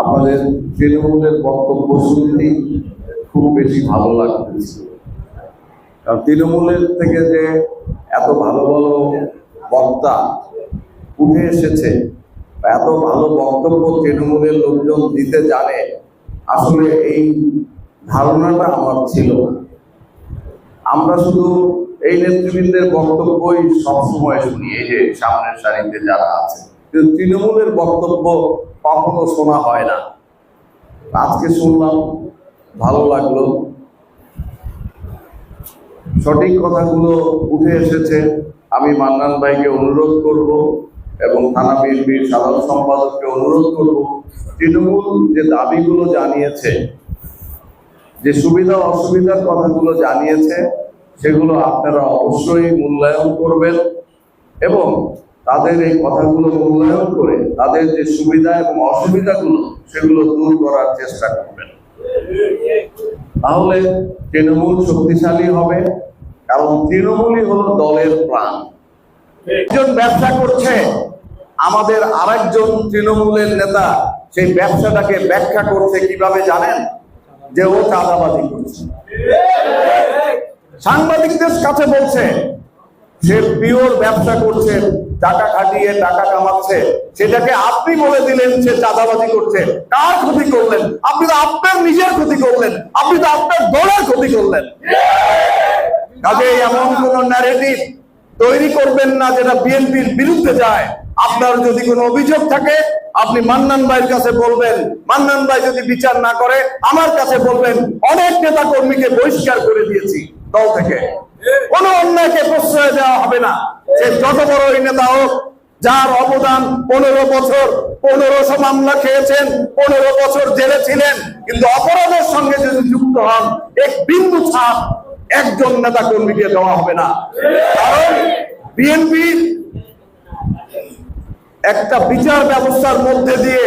আমাদের তৃণমূলের বক্তব্য শুনতেই খুব বেশি ভালো লাগতেছে। কারণ তৃণমূলের থেকে যে এত ভালো ভালো বক্তা উঠে এসেছে এত ভালো বক্তব্য তৃণমূলের লোকজন দিতে জানে, আসলে এই ধারণাটা আমার ছিল আমরা শুধু এই নেতৃবৃন্দের বক্তব্যই সবসময় শুনি, এই যে সামনের সারিতে যারা আছে। কিন্তু তৃণমূলের বক্তব্য কখনো শোনা হয় না। আজকে শুনলাম, ভালো লাগল। সঠিক কথাগুলো উঠে এসেছে। আমি মান্নান ভাইকে অনুরোধ করব এবং থানা বিএনপির সাধারণ সম্পাদককে অনুরোধ করব, তৃণমূল যে দাবিগুলো জানিয়েছে, যে সুবিধা অসুবিধার কথাগুলো জানিয়েছে, সেগুলো আপনারা অবশ্যই মূল্যায়ন করবেন এবং তাদের এই কথাগুলো মূল্যায়ন করে তাদের যে সুবিধা এবং অসুবিধাগুলো সেগুলো দূর করার চেষ্টা করবেন। তাহলে তৃণমূল শক্তিশালী হবে, কারণ তৃণমূলই হলো দলের প্রাণ। একজন ব্যবসা করছে, আমাদের আরেকজন তৃণমূলের নেতা সেই ব্যবসাটাকে ব্যাখ্যা করছে কীভাবে জানেন? যে ও চাঁদাবাজি করছে। সাংবাদিকদের কাছে বলছে যে পিওর ব্যবসা করছে, টাকা খাটিয়ে টাকা কামাচ্ছে, সেটাকে আপনি বলে দিলেন সে চাঁদাবাজি করছে। কার ক্ষতি করলেন? আপনি তো আপনার নিজের ক্ষতি করলেন। আপনি তো আপনার দলের ক্ষতি করলেন। কাজে এমন কোন ন্যারেটিভ তৈরি করবেন না যেটা বিএনপির বিরুদ্ধে যায়। আপনার যদি কোনো অভিযোগ থাকে, আপনি মান্নান ভাইয়ের কাছে বলবেন। মান্নান ভাই যদি বিচার না করে, আমার কাছে বলবেন। অনেক নেতা কর্মীকে বহিষ্কার করে দিয়েছি দল থেকে। কোন অন্যায়কে প্রশ্রয় দেওয়া হবে না। সে যত বড় নেতা হোক, যার অবদান পনেরো বছর পনেরোশো মামলা খেয়েছেন, পনেরো বছর জেলে ছিলেন, কিন্তু অপরাধের সঙ্গে যদি যুক্ত হন, এক বিন্দু ছাপ একজন নেতা কর্মীকে দেওয়া হবে না। কারণ বিএনপি একটা বিচার ব্যবস্থার মধ্যে দিয়ে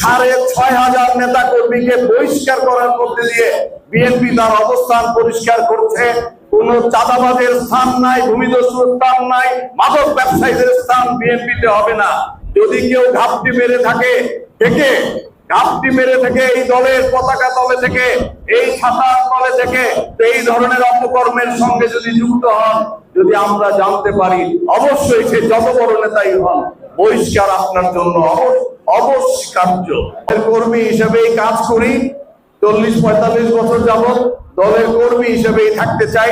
সাড়ে ছয় হাজার নেতা কর্মীকে বহিষ্কার করার মধ্যে দিয়ে বিএনপি তার অবস্থান পরিষ্কার করছে। কোন চাঁদাবাজের স্থান নাই, ভূমিদস্যুর স্থান নাই, মাদক ব্যবসায়ীদের স্থান বিএনপিতে হবে না। যদি কেউ ঘাপটি মেরে থাকে, থেকে, ঘাপটি মেরে থেকে এই দলের পতাকা তলে থেকে, এই ছাতার তলে থেকে এই ধরনের অপকর্মের সঙ্গে যদি যুক্ত হন, যদি আমরা জানতে পারি, অবশ্যই সে যত বড় নেতাই হন, বহিষ্কার আপনার জন্য অব- অবশ্যকার্য কর্মী হিসেবেই কাজ করি। চল্লিশ পঁয়তাল্লিশ বছর যাবত দলের কর্মী হিসেবেই থাকতে চাই।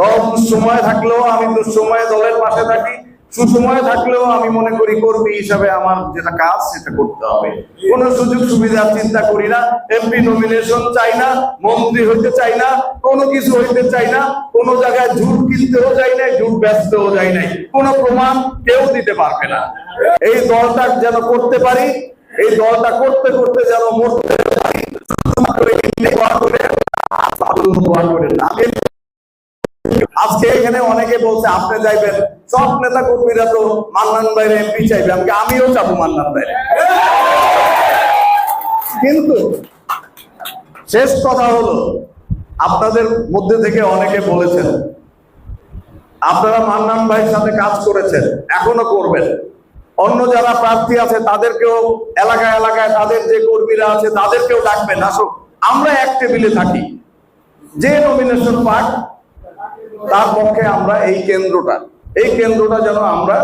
দল দুঃসময় থাকলেও আমি দুঃসময়ে দলের পাশে থাকি। সুসময় থাকলেও আমি মনে করি কর্মী হিসাবে আমার যেটা কাজ, সেটা করতে হবে। কোনো সুযোগ সুবিধার চিন্তা করি না। এমপি নমিনেশন চাই না, মন্ত্রী হইতে চাই না, কোনো কিছু হইতে চাই না, কোনো জায়গায় ঝুট কিনতেও যাই নাই, ঝুট ব্যস্তও যাই নাই। কোনো প্রমাণ কেউ দিতে পারবে না। এই দলটা যেন করতে পারি, এই দলটা করতে করতে যেন মরতে পারি এই দোয়া করে আল্লাহ দোয়া করে না আমি আজকে এখানে অনেকে বলছে, আপনি যাইবেন। সব নেতা কর্মীরা তো মান্নান ভাইয়ের এমপি চাইবে। আমাকে আমিও চাবো মান্নান ভাইয়ের? কিন্তু শেষ কথা হলো, আপনাদের মধ্যে থেকে অনেকে বলেছেন, আপনারা মান্নান ভাইয়ের সাথে কাজ করেছেন, এখনও করবেন। অন্য যারা প্রার্থী আছে, তাদেরকেও এলাকায় এলাকায় তাদের যে কর্মীরা আছে, তাদেরকেও ডাকবেন। আসো আমরা এক টেবিলে থাকি। যে নমিনেশন পাক তার পক্ষে আমরা এই কেন্দ্রটা এই কেন্দ্রটা যেন আমরা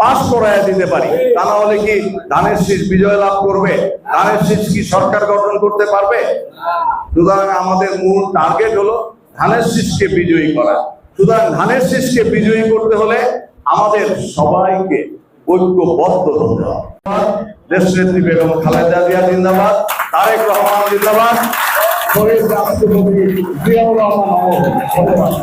পাশ করায় দিতে পারি। তা না হলে কি ধানের শীষ বিজয় লাভ করবে? ধানের শীষ কি সরকার গঠন করতে পারবে? সুতরাং আমাদের মূল টার্গেট হলো ধানের শীষকে বিজয়ী করা। সুতরাং ধানের শীষকে বিজয়ী করতে হলে আমাদের সবাইকে ঐক্যবদ্ধ হতে হবে। দেশনেত্রী বেগম খালেদা জিয়া জিন্দাবাদ, তারেক রহমান জিন্দাবাদ। শহীদ রাষ্ট্রপতি জিয়াউর রহমান। ধন্যবাদ